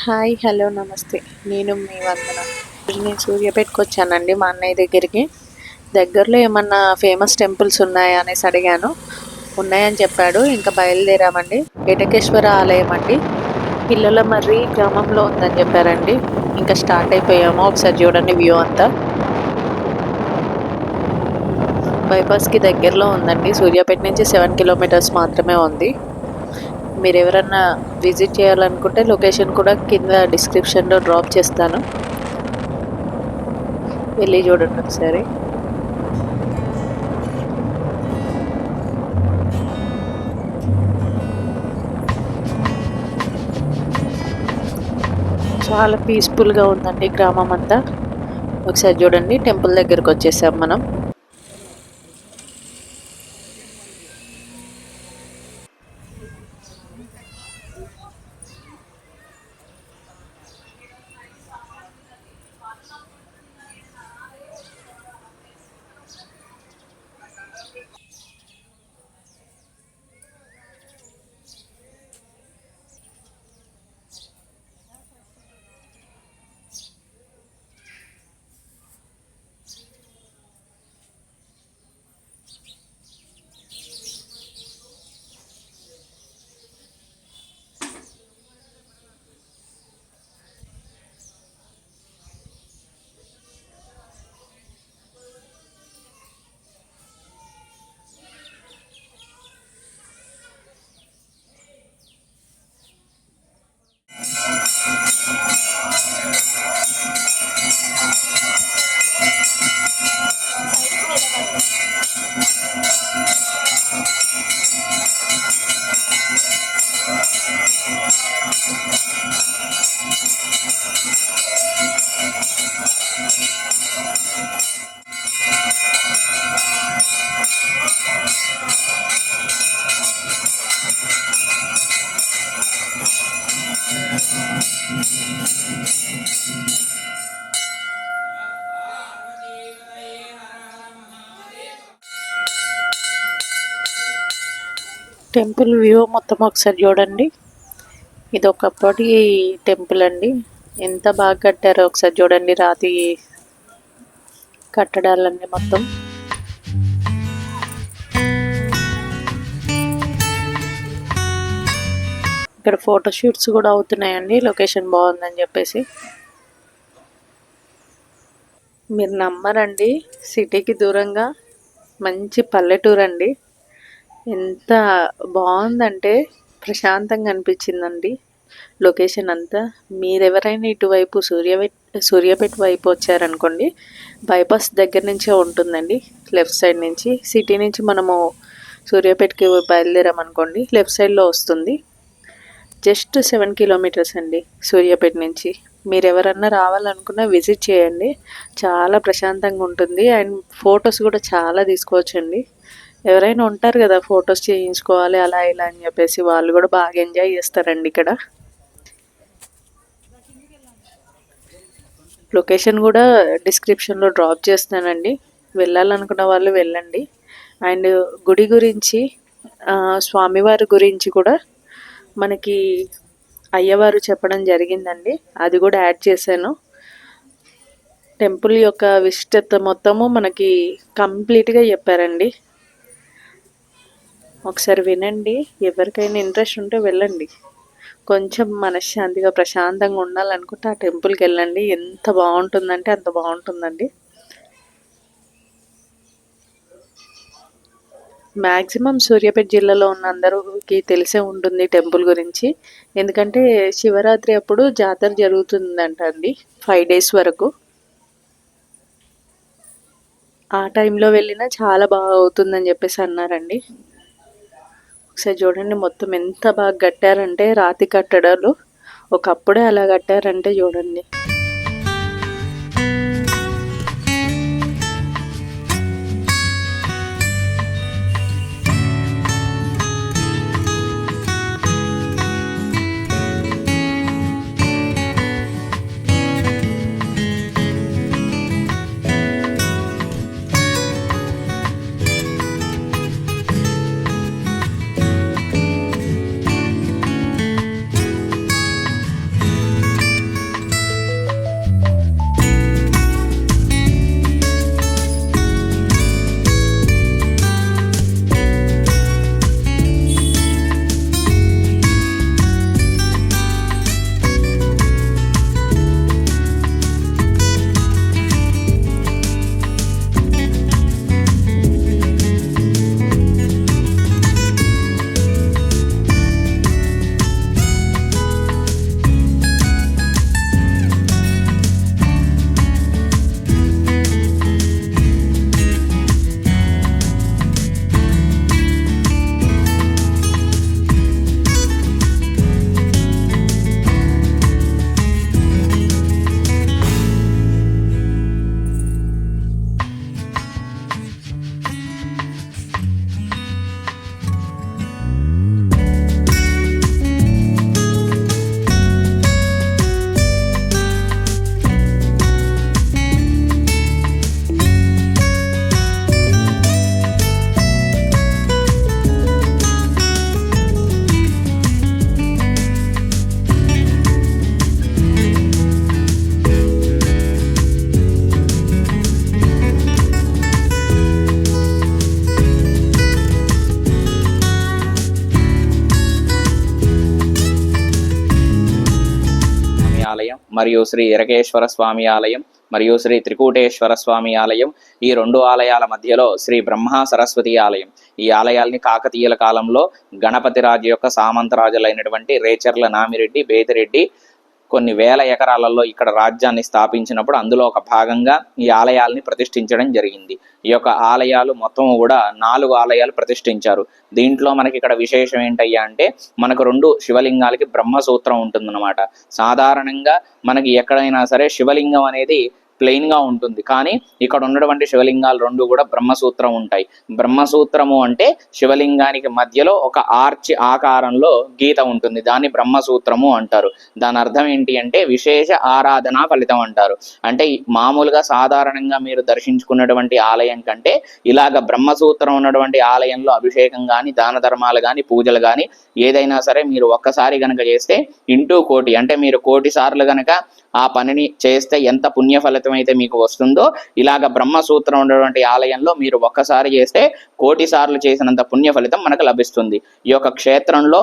Hi hello నమస్తే. నేను మీ వందన. నేను సూర్యాపేటకి వచ్చానండి మా అన్నయ్య దగ్గరికి. దగ్గరలో ఏమన్నా ఫేమస్ టెంపుల్స్ ఉన్నాయా అనేసి అడిగాను. ఉన్నాయని చెప్పాడు. ఇంకా బయలుదేరామండి. ఏటకేశ్వర ఆలయం అండి. పిల్లల మర్రి గ్రామంలో ఉందని చెప్పారండి. ఇంకా స్టార్ట్ అయిపోయాము ఒకసారి చూడండి వ్యూ అంతా. బైపాస్కి దగ్గరలో ఉందండి. సూర్యాపేట నుంచి సెవెన్ కిలోమీటర్స్ మాత్రమే ఉంది. మీరు ఎవరన్నా విజిట్ చేయాలనుకుంటే లొకేషన్ కూడా కింద డిస్క్రిప్షన్లో డ్రాప్ చేస్తాను. వెళ్ళి చూడండి ఒకసారి. చాలా పీస్ఫుల్గా ఉందండి గ్రామం అంతా ఒకసారి చూడండి టెంపుల్ దగ్గరకు వచ్చేసాం మనం. టెంపుల్ వ్యూ మొత్తం ఒకసారి చూడండి. ఇది ఒకప్పటి టెంపుల్ అండి. ఎంత బాగా కట్టారో ఒకసారి చూడండి. రాతి కట్టడాలన్నీ మొత్తం. ఇక్కడ ఫోటోషూట్స్ కూడా అవుతున్నాయండి. లొకేషన్ బాగుందని చెప్పేసి. మీరు నమ్మరండి. సిటీకి దూరంగా మంచి పల్లెటూరు అండి. ఎంత బాగుందంటే ప్రశాంతంగా అనిపించిందండి. లొకేషన్ అంతా. మీరెవరైనా ఇటువైపు సూర్యపేట సూర్యాపేట వైపు వచ్చారనుకోండి బైపాస్ దగ్గర నుంచే ఉంటుందండి. లెఫ్ట్ సైడ్ నుంచి సిటీ నుంచి మనము సూర్యాపేటకి బయలుదేరామనుకోండి లెఫ్ట్ సైడ్లో వస్తుంది. జస్ట్ సెవెన్ కిలోమీటర్స్ అండి సూర్యాపేట నుంచి. మీరు ఎవరన్నా రావాలనుకున్నా విజిట్ చేయండి. చాలా ప్రశాంతంగా ఉంటుంది. అండ్ ఫొటోస్ కూడా చాలా తీసుకోవచ్చండి. ఎవరైనా ఉంటారు కదా ఫొటోస్ చేయించుకోవాలి అలా ఇలా అని చెప్పేసి వాళ్ళు కూడా బాగా ఎంజాయ్ చేస్తారండి ఇక్కడ. లొకేషన్ కూడా డిస్క్రిప్షన్లో డ్రాప్ చేస్తానండి వెళ్ళాలనుకున్న వాళ్ళు వెళ్ళండి. అండ్ గుడి గురించి స్వామివారి గురించి కూడా మనకి అయ్యవారు చెప్పడం జరిగిందండి. అది కూడా యాడ్ చేశాను. టెంపుల్ యొక్క విశిష్టత మొత్తము మనకి కంప్లీట్గా చెప్పారండి. ఒకసారి వినండి. ఎవరికైనా ఇంట్రెస్ట్ ఉంటే వెళ్ళండి. కొంచెం మనశ్శాంతిగా ప్రశాంతంగా ఉండాలనుకుంటే ఆ టెంపుల్కి వెళ్ళండి. ఎంత బాగుంటుందంటే అంత బాగుంటుందండి. మ్యాక్సిమం సూర్యాపేట జిల్లాలో ఉన్న అందరికి తెలిసే ఉంటుంది టెంపుల్ గురించి. ఎందుకంటే శివరాత్రి అప్పుడు జాతర జరుగుతుందంట అండి ఫైవ్ డేస్ వరకు. ఆ టైంలో వెళ్ళినా చాలా బాగా అవుతుందని చెప్పేసి అన్నారండి. ఒకసారి చూడండి మొత్తం ఎంత బాగా కట్టారంటే రాతి కట్టడాలు. ఒకప్పుడే అలా కట్టారంటే చూడండి. మరియు శ్రీ ఇరకేశ్వర స్వామి ఆలయం మరియు శ్రీ త్రికూటేశ్వర స్వామి ఆలయం ఈ రెండు ఆలయాల మధ్యలో శ్రీ బ్రహ్మ సరస్వతి ఆలయం. ఈ ఆలయాల్ని కాకతీయుల కాలంలో గణపతి రాజు యొక్క సామంతరాజులైనటువంటి రేచర్ల నామిరెడ్డి బేతిరెడ్డి కొన్ని వేల ఎకరాలలో ఇక్కడ రాజ్యాన్ని స్థాపించినప్పుడు అందులో ఒక భాగంగా ఈ ఆలయాల్ని ప్రతిష్ఠించడం జరిగింది. ఈ యొక్క ఆలయాలు మొత్తం కూడా నాలుగు ఆలయాలు ప్రతిష్ఠించారు. దీంట్లో మనకి ఇక్కడ విశేషం ఏంటయ్యా అంటే మనకు రెండు శివలింగాలకి బ్రహ్మసూత్రం ఉంటుందన్నమాట. సాధారణంగా మనకి ఎక్కడైనా సరే శివలింగం అనేది ప్లెయిన్గా ఉంటుంది. కానీ ఇక్కడ ఉన్నటువంటి శివలింగాలు రెండు కూడా బ్రహ్మసూత్రం ఉంటాయి. బ్రహ్మసూత్రము అంటే శివలింగానికి మధ్యలో ఒక ఆర్చ్ ఆకారంలో గీత ఉంటుంది. దాన్ని బ్రహ్మసూత్రము అంటారు. దాని అర్థం ఏంటి అంటే విశేష ఆరాధన ఫలితం అంటారు. అంటే మామూలుగా సాధారణంగా మీరు దర్శించుకున్నటువంటి ఆలయం కంటే ఇలాగ బ్రహ్మసూత్రం ఉన్నటువంటి ఆలయంలో అభిషేకం కానీ దాన ధర్మాలు కానీ పూజలు కానీ ఏదైనా సరే మీరు ఒక్కసారి గనక చేస్తే ఇంటూ కోటి. అంటే మీరు కోటి సార్లు గనక ఆ పనిని చేస్తే ఎంత పుణ్య ఫలితం అయితే మీకు వస్తుందో ఇలాగ బ్రహ్మసూత్రం ఉన్నటువంటి ఆలయంలో మీరు ఒక్కసారి చేస్తే కోటి సార్లు చేసినంత పుణ్య ఫలితం మనకు లభిస్తుంది. ఈ యొక్క క్షేత్రంలో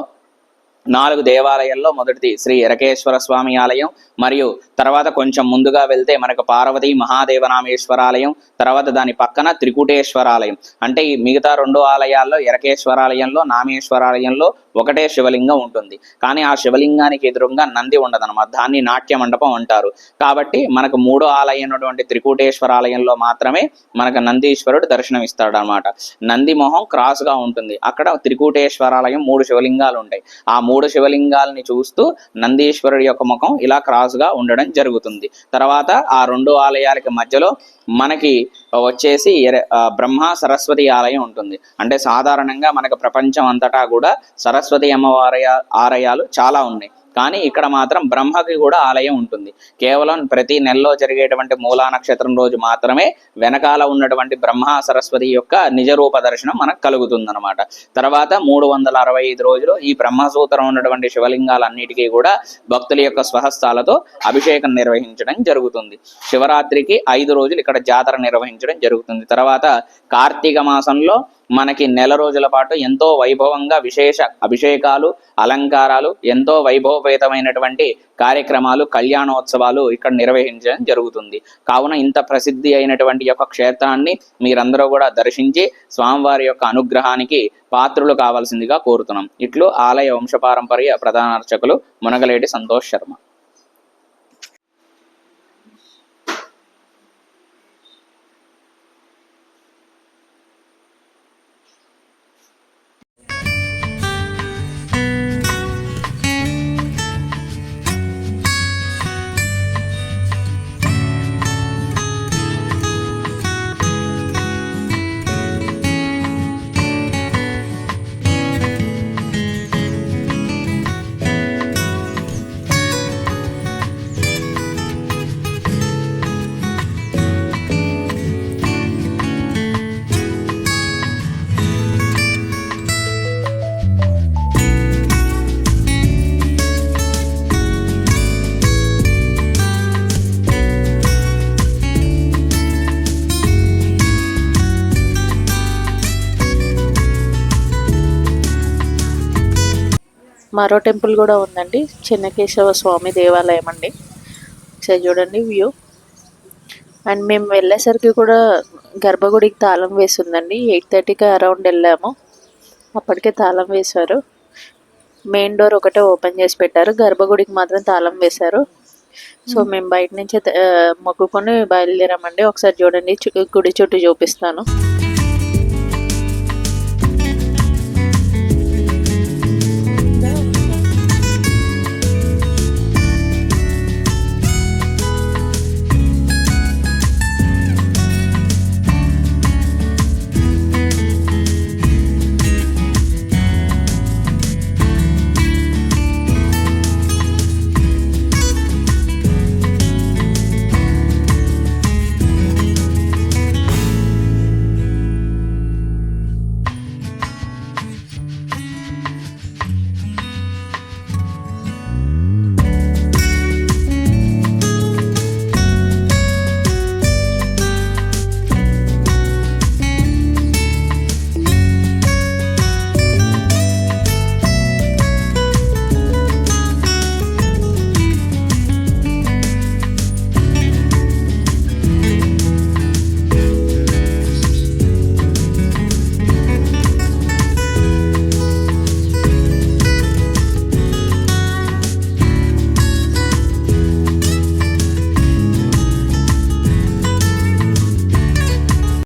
నాలుగు దేవాలయాల్లో మొదటిది శ్రీ ఎరకేశ్వర స్వామి ఆలయం మరియు తర్వాత కొంచెం ముందుగా వెళ్తే మనకు పార్వతీ మహాదేవనామేశ్వర ఆలయం తర్వాత దాని పక్కన త్రికూటేశ్వర ఆలయం అంటే ఈ మిగతా రెండు ఆలయాల్లో ఎరకేశ్వర ఆలయంలో నామేశ్వర ఆలయంలో ఒకటే శివలింగం ఉంటుంది. కానీ ఆ శివలింగానికి ఎదురుగా నంది ఉండదన్నమాట. దాన్ని నాట్య మండపం అంటారు. కాబట్టి మనకు మూడో ఆలయం అయినటువంటి త్రికూటేశ్వర ఆలయంలో మాత్రమే మనకు నందీశ్వరుడు దర్శనం ఇస్తాడు అనమాట నంది మొహం క్రాస్గా ఉంటుంది. అక్కడ త్రికూటేశ్వర ఆలయం మూడు శివలింగాలు ఉంటాయి. ఆ మూడు మూడు శివలింగాలని చూస్తూ నందీశ్వరుడి యొక్క ముఖం ఇలా క్రాస్గా ఉండడం జరుగుతుంది. తర్వాత ఆ రెండు ఆలయాలకి మధ్యలో మనకి వచ్చేసి ఎర- బ్రహ్మ సరస్వతి ఆలయం ఉంటుంది. అంటే సాధారణంగా మనకు ప్రపంచం అంతటా కూడా సరస్వతి అమ్మవారి ఆలయాలు చాలా ఉన్నాయి. కానీ ఇక్కడ మాత్రం బ్రహ్మకి కూడా ఆలయం ఉంటుంది. కేవలం ప్రతి నెలలో జరిగేటువంటి మూలా నక్షత్రం రోజు మాత్రమే వెనకాల ఉన్నటువంటి బ్రహ్మ సరస్వతి యొక్క నిజ రూప దర్శనం మనకు కలుగుతుంది అనమాట తర్వాత మూడు వందల అరవై ఐదు రోజులు ఈ బ్రహ్మసూత్రం ఉన్నటువంటి శివలింగాలన్నిటికీ కూడా భక్తుల యొక్క స్వహస్తాలతో అభిషేకం నిర్వహించడం జరుగుతుంది. శివరాత్రికి ఐదు రోజులు ఇక్కడ జాతర నిర్వహించడం జరుగుతుంది. తర్వాత కార్తీక మాసంలో మనకి నెల రోజుల పాటు ఎంతో వైభవంగా విశేష అభిషేకాలు అలంకారాలు ఎంతో వైభవపేతమైనటువంటి కార్యక్రమాలు కళ్యాణోత్సవాలు ఇక్కడ నిర్వహించడం జరుగుతుంది. కావున ఇంత ప్రసిద్ధి అయినటువంటి యొక్క క్షేత్రాన్ని మీరందరూ కూడా దర్శించి స్వామివారి యొక్క అనుగ్రహానికి పాత్రులు కావాల్సిందిగా కోరుతున్నాం. ఇట్లు ఆలయ వంశపారంపర్య ప్రధాన అర్చకులు మునగలేటి సంతోష్ శర్మ. మరో టెంపుల్ కూడా ఉందండి. చిన్నకేశవ స్వామి దేవాలయం అండి. ఒకసారి చూడండి వ్యూ. అండ్ మేము వెళ్ళేసరికి కూడా గర్భగుడికి తాళం వేసి ఉందండి ఎయిట్ థర్టీకి అరౌండ్ వెళ్ళాము. అప్పటికే తాళం వేశారు. మెయిన్ డోర్ ఒకటే ఓపెన్ చేసి పెట్టారు. గర్భగుడికి మాత్రం తాళం వేశారు. సో మేము బయట నుంచి మొక్కుకొని బయలుదేరామండి. ఒకసారి చూడండి గుడి చుట్టూ చూపిస్తాను.